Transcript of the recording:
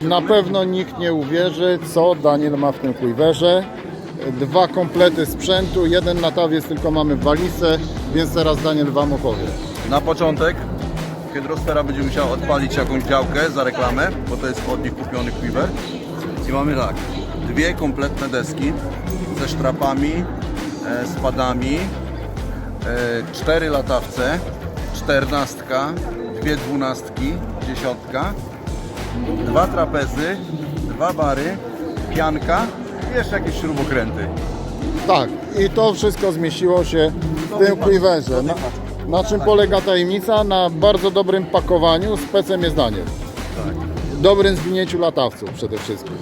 Na pewno nikt nie uwierzy, co Daniel ma w tym quiverze. Dwa komplety sprzętu, jeden latawiec tylko mamy w walizce, więc teraz Daniel Wam opowie. Na początek Hydrosfera będzie musiała odpalić jakąś działkę za reklamę, bo to jest od nich kupiony quiver. I mamy tak, dwie kompletne deski ze sztrapami, e, z padami, e, cztery latawce, czternastka, dwie dwunastki, dziesiątka, dwa trapezy, dwa bary, pianka i jeszcze jakieś śrubokręty. Tak, i to wszystko zmieściło się w tym quiverze. Na, na czym polega tajemnica? Na bardzo dobrym pakowaniu, specem jest Daniel. Tak. Dobrym zwinięciu latawców przede wszystkim.